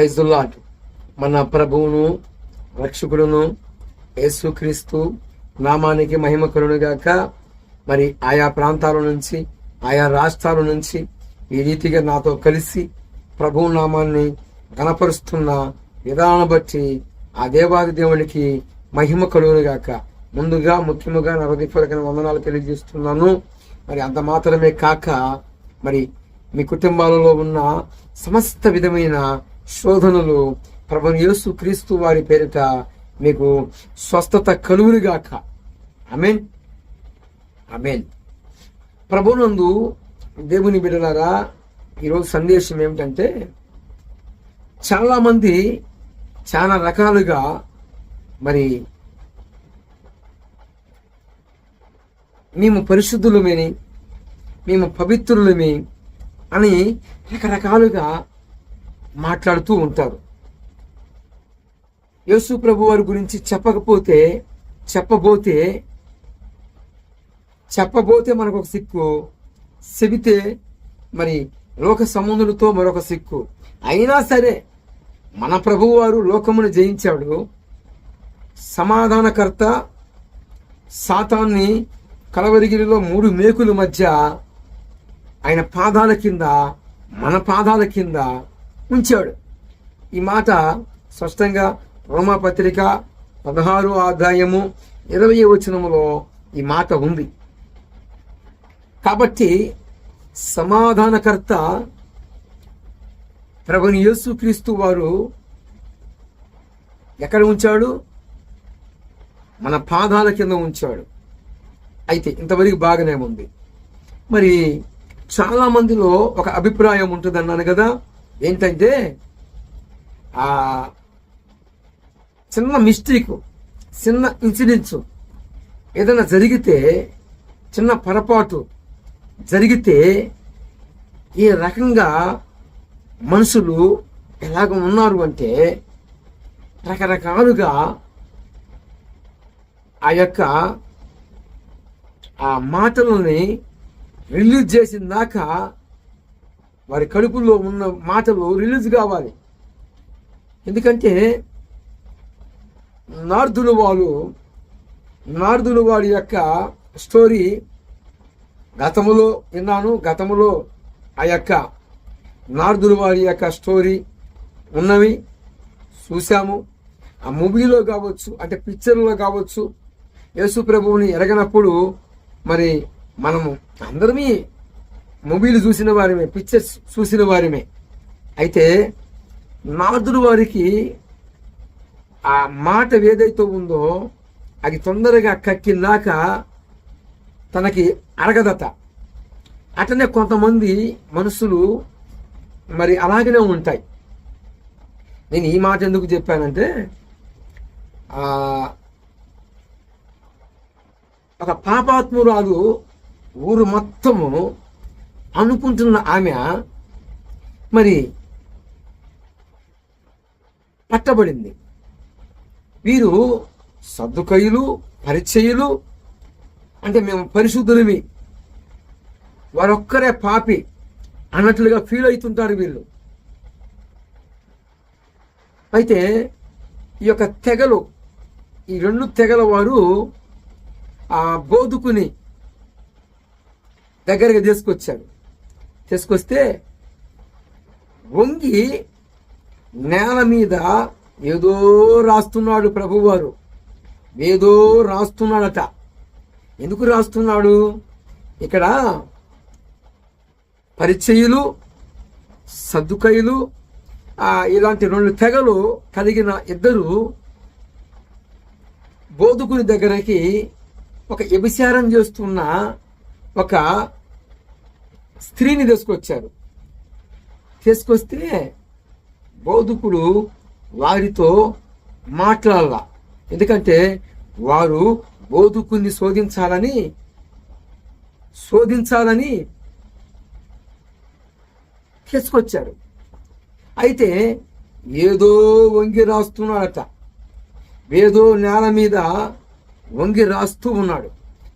ప్రైజుల్లాట్ మన ప్రభువును రక్షకుడును యేసుక్రీస్తు నామానికి మహిమ కలుగుగాక మరి ఆయా ప్రాంతాల నుంచి ఆయా రాష్ట్రాల నుంచి ఈ రీతిగా నాతో కలిసి ప్రభువు నామాన్ని గణపరుస్తున్న విధానం బట్టి ఆ దేవాది దేవునికి మహిమ కలుగునుగాక ముందుగా ముఖ్యముగా నా హృదయపూర్వక వందనాలు తెలియజేస్తున్నాను. మరి అంత మాత్రమే కాక మరి మీ కుటుంబాలలో ఉన్న సమస్త విధమైన శోధనలు. ప్రభు యేసు క్రీస్తు వారి పేరిట మీకు స్వస్థత కలుగునుగాక. అమెన్ అమెన్ ప్రభునందు దేవుని బిడలారా ఈరోజు సందేశం ఏమిటంటే చాలామంది చాలా రకాలుగా మరి మేము పరిశుద్ధులమేని మేము పవిత్రులమే అని రకరకాలుగా మాట్లాడుతూ ఉంటారు. యేసు ప్రభు వారి గురించి చెప్పకపోతే చెప్పబోతే చెప్పబోతే మనకు ఒక సిక్కు చెబితే మరి లోక సంబంధులతో మరొక సిక్కు. అయినా సరే మన ప్రభువారు లోకమును జయించాడు. సమాధానకర్త సాతాన్ని కలవరిగిరిలో మూడు మేకుల మధ్య ఆయన పాదాల కింద మన పాదాల కింద ఉంచాడు. ఈ మాట స్పష్టంగా రోమాపత్రిక పదహారు ఆదాయము ఇరవై వచనములో ఈ మాట ఉంది. కాబట్టి సమాధానకర్త ప్రభుని యేసుక్రీస్తు వారు ఎక్కడ ఉంచాడు? మన పాదాల కింద ఉంచాడు. అయితే ఇంతవరకు బాగానే ఉంది. మరి చాలా మందిలో ఒక అభిప్రాయం ఉంటుంది అన్నాను కదా? ఏంటంటే ఆ చిన్న మిస్టేక్ చిన్న ఇన్సిడెంట్స్ ఏదైనా జరిగితే చిన్న పొరపాటు జరిగితే ఈ రకంగా మనుషులు ఎలాగ ఉన్నారు అంటే రకరకాలుగా ఆ యొక్క ఆ మాటలని రిలీజ్ చేసిన దాకా వారి కడుపులో ఉన్న మాటలు రిలీజ్ కావాలి. ఎందుకంటే నార్దులు వాళ్ళు నార్దులు వాడి యొక్క స్టోరీ గతములో విన్నాను గతములో ఆ యొక్క నార్దులు వారి యొక్క స్టోరీ ఉన్నవి చూశాము. ఆ మూవీలో కావచ్చు అంటే పిక్చర్లో కావచ్చు యేసు ప్రభువుని ఎరగనప్పుడు మరి మనము అందరమీ మూవీలు చూసిన వారిమే పిక్చర్స్ చూసిన వారిమే. అయితే నాదుడు వారికి ఆ మాట ఏదైతే ఉందో అది తొందరగా కక్కిందాక తనకి అరగదట. అటనే కొంతమంది మనుషులు మరి అలాగనే ఉంటాయి. నేను ఈ మాట ఎందుకు చెప్పానంటే ఒక పాపాత్మురాలు ఊరు మొత్తము అనుకుంటున్న ఆమె మరి పట్టబడింది. వీరు సర్దుకయులు పరిచయులు అంటే మేము పరిశుద్ధులవి వారొక్కరే పాపి అన్నట్లుగా ఫీల్ అవుతుంటారు వీళ్ళు. అయితే ఈ యొక్క తెగలు ఈ రెండు తెగల వారు ఆ బోధుకుని దగ్గరగా తీసుకొచ్చాడు తీసుకొస్తే వంగి నేల మీద ఏదో రాస్తున్నాడు ప్రభువారు. ఏదో రాస్తున్నాడట. ఎందుకు రాస్తున్నాడు? ఇక్కడ పరిచయులు సర్దుకయులు ఇలాంటి రెండు తెగలు కలిగిన ఇద్దరు బోధకుని దగ్గరకి ఒక వ్యభిచారం చేస్తున్న ఒక స్త్రీని తీసుకొచ్చారు. తీసుకొస్తే బోధకుడు వారితో మాట్లాడాల. ఎందుకంటే వారు బోధకుని శోధించాలని శోధించాలని తీసుకొచ్చారు. అయితే ఏదో వంగి రాస్తున్నాడట. ఏదో నేల మీద వంగి రాస్తూ ఉన్నాడు.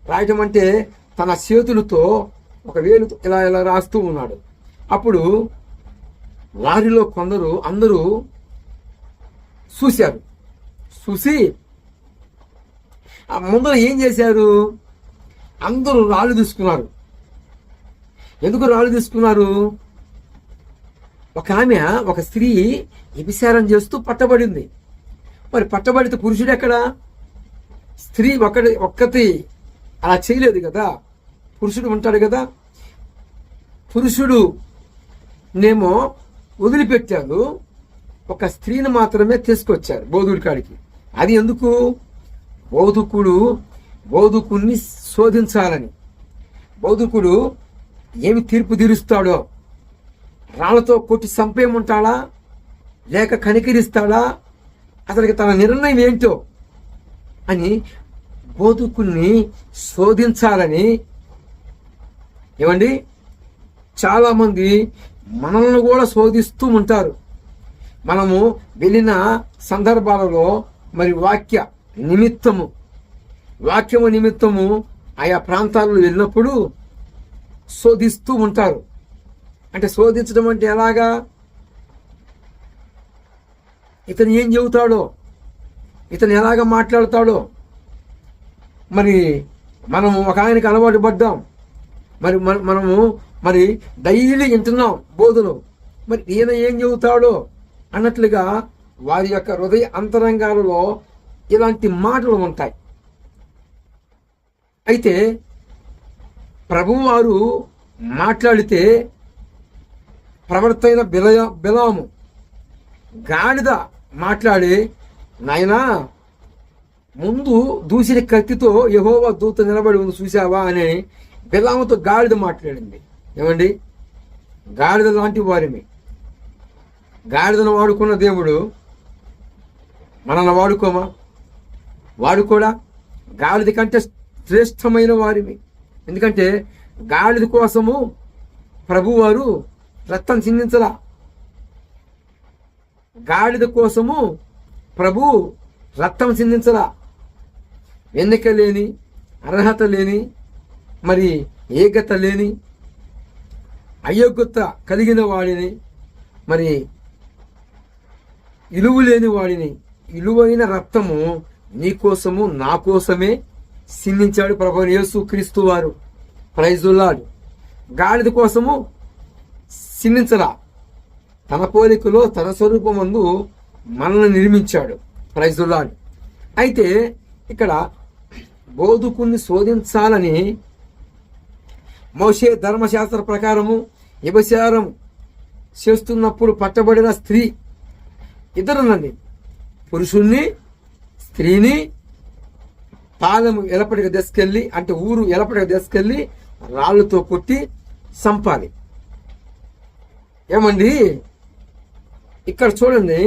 రాయటం అంటే తన చేతులతో ఒక వేలు ఇలా ఇలా రాస్తూ ఉన్నాడు. అప్పుడు వారిలో కొందరు అందరూ చూశారు. చూసి ఆ ముందర ఏం చేశారు? అందరూ రాళ్ళు తీసుకున్నారు. ఎందుకు రాళ్ళు తీసుకున్నారు? ఒక ఆమె ఒక స్త్రీ వ్యభిచారం చేస్తూ పట్టబడింది. మరి పట్టబడితే పురుషుడు ఎక్కడ? స్త్రీ ఒకటి ఒక్కటి అలా చేయలేదు కదా? పురుషుడు ఉంటాడు కదా? పురుషుడు నేమో వదిలిపెట్టాడు. ఒక స్త్రీని మాత్రమే తీసుకొచ్చారు బోధుడి కాడికి. అది ఎందుకు? బోధుకుడు బోధుకుణ్ణి శోధించాలని. బోధుకుడు ఏమి తీర్పు తీరుస్తాడో? రాళ్ళతో కొట్టి చంపేయమంటాడా? లేక కనికరిస్తాడా? అతనికి తన నిర్ణయం ఏంటో అని బోధకుల్ని శోధించాలని ఏమండి? చాలామంది మనల్ని కూడా శోధిస్తూ ఉంటారు. మనము వెళ్ళిన సందర్భాలలో మరి వాక్య నిమిత్తము వాక్యము నిమిత్తము ఆయా ప్రాంతాల్లో వెళ్ళినప్పుడు శోధిస్తూ ఉంటారు. అంటే శోధించడం అంటే ఎలాగా? ఇతను ఏం చెబుతాడో ఇతను ఎలాగ మాట్లాడతాడో మరి మనము ఒక ఆయనకి అలవాటు పడ్డాం. మరి మనము మరి డైలీ వింటున్నాం బోధలు. మరి ఈయన ఏం చెబుతాడో? అన్నట్లుగా వారి యొక్క హృదయ అంతరంగాలలో ఇలాంటి మాటలు ఉంటాయి. అయితే ప్రభువారు మాట్లాడితే ప్రవర్తైన బిలయ బిలాము గాడిద మాట్లాడి నాయనా ముందు దూసిన కత్తితో యహోవా దూత నిలబడి ఉంది చూసావా అని బిలాముతో గాడిద మాట్లాడింది. ఏమండి? గాడిద లాంటి వారిని. గాడిదను వాడుకున్న దేవుడు మనల్ని వాడుకోమా? వాడుకోడా? గాడిద కంటే శ్రేష్టమైన వారిమి ఎందుకంటే గాడిద కోసము ప్రభువారు రక్తం చిందించలా. గాడిద కోసము ప్రభు రక్తం చిందించలా. ఎన్నిక లేని అర్హత లేని మరి ఏకత లేని అయోగ్యత కలిగిన వాడిని మరి ఇలువ లేని వాడిని ఇలువైన రక్తము నీకోసము నా కోసమే సిందించాడు ప్రభు యేసు క్రీస్తు వారు. ప్రైజుల్లాడు గాడిద కోసము సిందించరా తన పోలికలో తన స్వరూపమందు మనల్ని నిర్మించాడు. ప్రైజుల్లాడు అయితే ఇక్కడ బోధకుని శోధించాలని మోషే ధర్మశాస్త్ర ప్రకారము వ్యభిచారం చేస్తున్నప్పుడు పట్టబడిన స్త్రీ ఇద్దరునండి పురుషుణ్ణి స్త్రీని పాలెము ఎలపటికి తీసుకెళ్ళి అంటే ఊరు ఎలపటికి తీసుకెళ్ళి రాళ్ళతో కొట్టి చంపాలి. ఏమండి? ఇక్కడ చూడండి.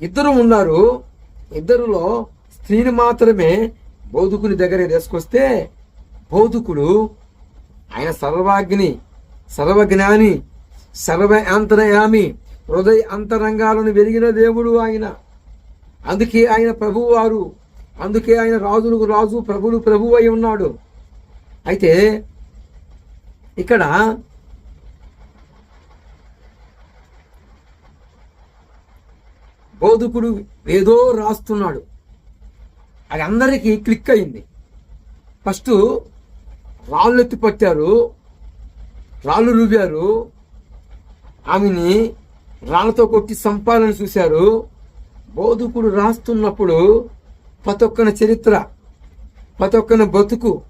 ఇద్దరు ఉన్నారు. ఇద్దరులో స్త్రీని మాత్రమే బౌద్ధుకుని దగ్గరే తీసుకొస్తే బోధకుడు ఆయన సర్వాగ్ని సర్వజ్ఞాని సర్వ అంతరయామి హృదయ అంతరంగాలను వెలిగిన దేవుడు ఆయన. అందుకే ఆయన ప్రభువారు అందుకే ఆయన రాజులకు రాజు ప్రభులు ప్రభు అయి ఉన్నాడు. అయితే ఇక్కడ బోధకుడు ఏదో రాస్తున్నాడు. అది అందరికీ క్లిక్ అయింది. ఫస్ట్ రాళ్ళు ఎత్తి పట్టారు రాళ్ళు రువ్వారు. ఆమెని రాళ్ళతో కొట్టి సంపాలని చూశారు. బోధకుడు రాస్తున్నప్పుడు పతొక్కన చరిత్ర పతొక్కన ఒక్కన బతుకు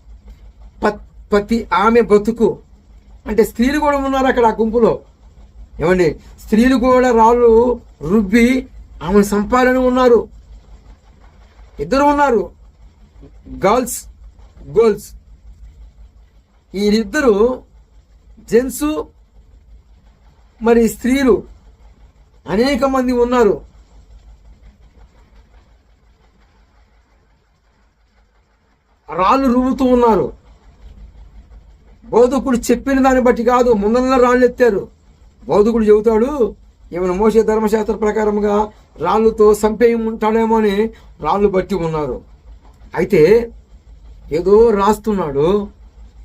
పతి ఆమె బతుకు. అంటే స్త్రీలు కూడా ఉన్నారు అక్కడ ఆ గుంపులో. ఏమండి? స్త్రీలు కూడా రాళ్ళు రుబ్బి ఆమెను సంపాలని ఉన్నారు. ఇద్దరు ఉన్నారు. Girls girls. వీరిద్దరు జెంట్స్ మరి స్త్రీలు అనేక మంది ఉన్నారు. రాళ్ళు రువ్వుతూ ఉన్నారు. బోధకుడు చెప్పిన దాన్ని బట్టి కాదు ముందన్న రాళ్ళు ఎత్తారు. బోధకుడు చెబుతాడు ఈమెను మోసే ధర్మశాస్త్ర ప్రకారంగా రాళ్ళతో ఉంటాడేమో అని రాళ్ళు బట్టి ఉన్నారు. అయితే ఏదో రాస్తున్నాడు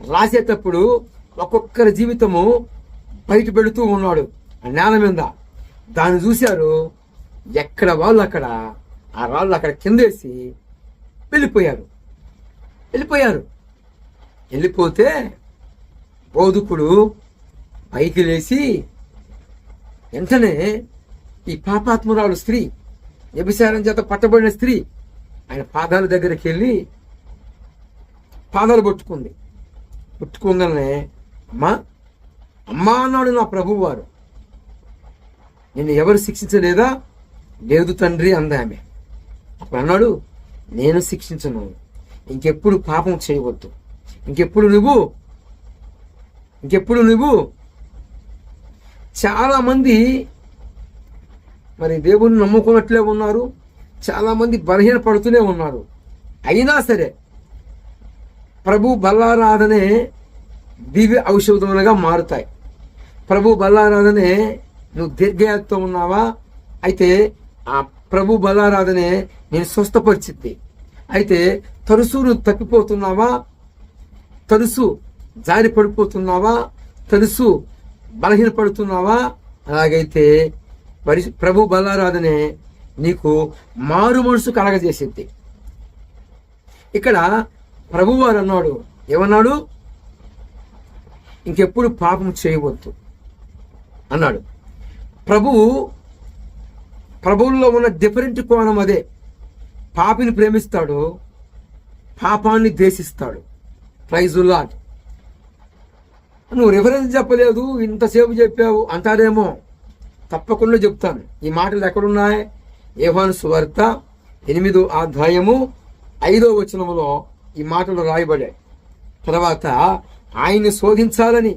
రాసేటప్పుడు ఒక్కొక్కరి జీవితము బయట పెడుతూ ఉన్నాడు. ఆ నేల మీద దాన్ని చూశారు. ఎక్కడ వాళ్ళు అక్కడ ఆ రాళ్ళు అక్కడ కిందేసి వెళ్ళిపోయారు. వెళ్ళిపోయారు. వెళ్ళిపోతే బోధకుడు పైకి లేచి వెంటనే ఈ పాపాత్మురాలు స్త్రీ వ్యభిచారం చేత పట్టబడిన స్త్రీ ఆయన పాదాల దగ్గరికి వెళ్ళి పాదాలు పట్టుకుంది. పుట్టుకోగానే అమ్మా అమ్మా అన్నాడు నా ప్రభువారు నిన్ను ఎవరు శిక్షించలేదా? లేదు తండ్రి అందామె అప్పుడు అన్నాడు నేను శిక్షించను. ఇంకెప్పుడు పాపం చేయవద్దు. ఇంకెప్పుడు నువ్వు ఇంకెప్పుడు నువ్వు? చాలామంది మరి దేవుని నమ్ముకున్నట్లే ఉన్నారు. చాలామంది బలహీన పడుతూనే ఉన్నారు. అయినా సరే ప్రభు బల్లారాధనే దివ్య ఔషధములుగా మారుతాయి. ప్రభు బల్లారాధనే నువ్వు దీర్ఘయాత్తో ఉన్నావా? అయితే ఆ ప్రభు బల్లారాధనే నేను స్వస్థపరిచింది అయితే తరుసు నువ్వు తప్పిపోతున్నావా? తరుసు జారి పడిపోతున్నావా? తరుసు బలహీన పడుతున్నావా అలాగైతే పరి ప్రభు బలారాధనే నీకు మారు మనసు కలగజేసింది ఇక్కడ ప్రభువారు అన్నాడు ఏమన్నాడు? ఇంకెప్పుడు పాపం చేయవద్దు. అన్నాడు. ప్రభువు ప్రభువుల్లో ఉన్న డిఫరెంట్ కోణం అదే. పాపిని ప్రేమిస్తాడు పాపాన్ని ద్వేషిస్తాడు. ప్రైజు లాట్ నువ్వు రిఫరెన్స్ చెప్పలేదు ఇంతసేపు చెప్పావు అంటారేమో. తప్పకుండా చెప్తాను. ఈ మాటలు ఎక్కడున్నాయి? యోహాను సువార్త ఎనిమిదో అధ్యాయము ఐదో వచనములో ఈ మాటలు రాయబడాయి. తర్వాత ఆయన్ని శోధించాలని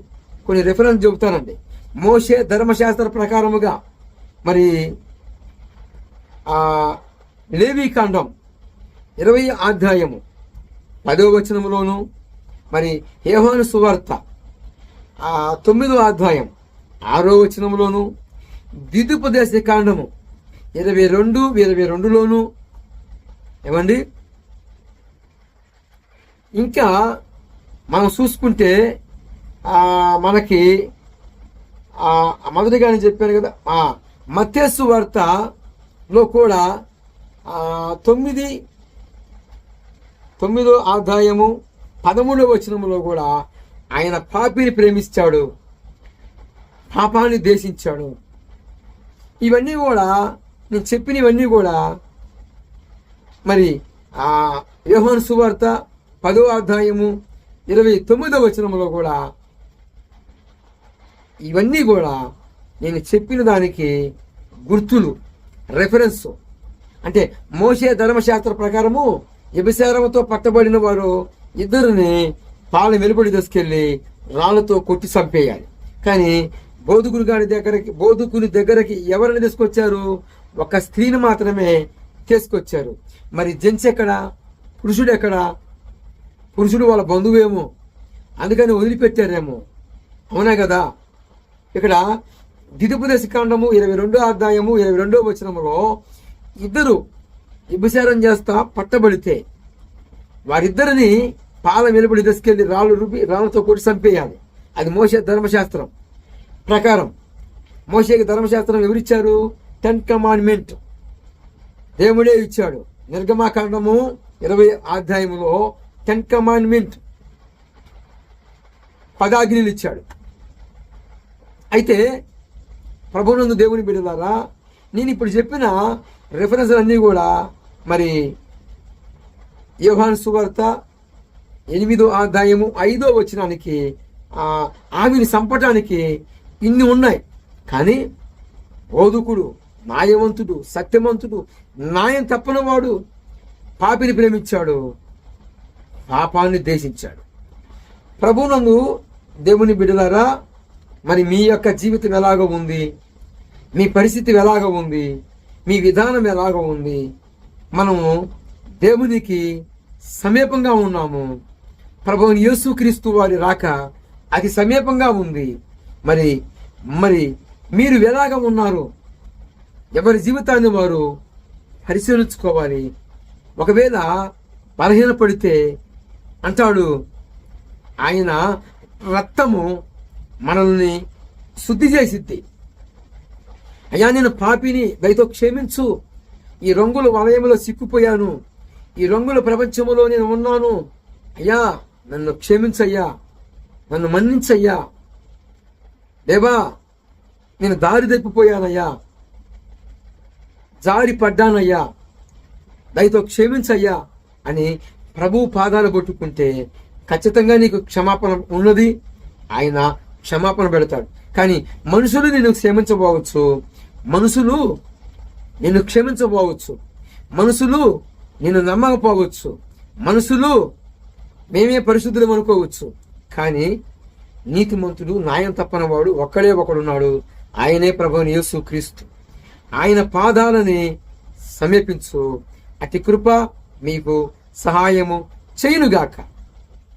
కొన్ని రిఫరెన్స్ చెబుతానండి. మోషే ధర్మశాస్త్ర ప్రకారముగా మరి లేవీకాండం కాండం ఇరవై అధ్యాయము పదో వచనములోను మరి హేహాను సువార్త తొమ్మిదో అధ్యాయం ఆరో వచనములోను ద్వితుపదేశ కాండము ఇరవై రెండు ఇరవై రెండులోను ఏమండి? ఇంకా మనం చూసుకుంటే మనకి ఆ, మొదటిగా నేను చెప్పాను కదా మత్స్సు వార్తలో కూడా తొమ్మిది తొమ్మిదో ఆదాయము పదమూడవ వచనంలో కూడా ఆయన పాపిని ప్రేమించాడు పాపాన్ని దేశించాడు ఇవన్నీ కూడా నేను చెప్పినవన్నీ కూడా మరి ఆ సువార్త పదో అధ్యాయము ఇరవై తొమ్మిదవ వచనములో కూడా ఇవన్నీ కూడా నేను చెప్పిన దానికి గుర్తులు రెఫరెన్స్ అంటే మోసే ధర్మశాస్త్ర ప్రకారము వ్యభిచారముతో పట్టబడిన వారు ఇద్దరిని పాల వెలుబడి తీసుకెళ్ళి రాళ్ళతో కొట్టి చంపేయాలి. కానీ బోధకుని గారి దగ్గరకి బోధకుని దగ్గరకి ఎవరిని తీసుకొచ్చారు? ఒక స్త్రీని మాత్రమే తీసుకొచ్చారు. మరి జెంట్స్ ఎక్కడ? పురుషుడు ఎక్కడ? పురుషుడు వాళ్ళ బంధువేమో. అందుకని వదిలిపెట్టారేమో. అవునా కదా? ఇక్కడ దిదుపదేశ కాండము ఇరవై రెండో అధ్యాయము ఇరవై రెండో వచనములో ఇద్దరు వ్యభిచారం చేస్తా పట్టబడితే వారిద్దరిని పాల వెలుబడి తీసుకెళ్ళి రాళ్ళు రూపి రాళ్ళతో కొట్టి చంపేయాలి. అది మోసే ధర్మశాస్త్రం ప్రకారం. మోసేకి ధర్మశాస్త్రం ఎవరిచ్చారు? టెన్ కమాండ్మెంట్ దేవుడే ఇచ్చాడు. నిర్గమాకాండము ఇరవై అధ్యాయములో టెన్ కమాండ్మెంట్ పదాగ్నిలు ఇచ్చాడు. అయితే ప్రభునందు దేవుని బిడ్డలారా నేను ఇప్పుడు చెప్పిన రెఫరెన్స్ అన్నీ కూడా మరి యోహాన్ సువార్త ఎనిమిదో ఆదాయము ఐదో వచ్చినానికి ఆ, చంపటానికి ఇన్ని ఉన్నాయి. కానీ బోధకుడు న్యాయవంతుడు సత్యవంతుడు న్యాయం తప్పనవాడు పాపిని ప్రేమించాడు. పాపాన్ని దేశించాడు ప్రభునందు దేవుని బిడలారా మరి మీ యొక్క జీవితం ఎలాగ ఉంది? మీ పరిస్థితి ఎలాగ ఉంది? మీ విధానం ఎలాగ ఉంది? మనము దేవునికి సమీపంగా ఉన్నాము. ప్రభువుని యేసుక్రీస్తు వారి రాక అది సమీపంగా ఉంది. మరి మరి మీరు ఎలాగ ఉన్నారు? ఎవరి జీవితాన్ని వారు పరిశీలించుకోవాలి? ఒకవేళ బలహీనపడితే అంటాడు. ఆయన రక్తము మనల్ని శుద్ధి చేసిద్ది. అయ్యా నేను పాపిని దయతో క్షమించు. ఈ రంగుల వలయంలో సిక్కుపోయాను. ఈ రంగుల ప్రపంచంలో నేను ఉన్నాను. అయ్యా నన్ను క్షమించయ్యా. నన్ను మన్నించయ్యా. దేవా నేను దారి తప్పిపోయానయ్యా. జారి పడ్డానయ్యా దయతో క్షమించయ్యా అని ప్రభు పాదాలు కొట్టుకుంటే ఖచ్చితంగా నీకు క్షమాపణ ఉన్నది. ఆయన క్షమాపణ పెడతాడు. కానీ మనుషులు నిన్ను క్షమించబోవచ్చు. మనుషులు నిన్ను క్షమించబోవచ్చు. మనుషులు నిన్ను నమ్మకపోవచ్చు. మనుషులు మేమే పరిశుద్ధులు అనుకోవచ్చు. కానీ నీతిమంతుడు న్యాయం తప్పనవాడు ఒక్కడే ఒకడున్నాడు. ఆయనే ప్రభుని యేసు క్రీస్తు. ఆయన పాదాలని సమీపించు. అతి కృప మీకు సహాయము చేయునుగాక.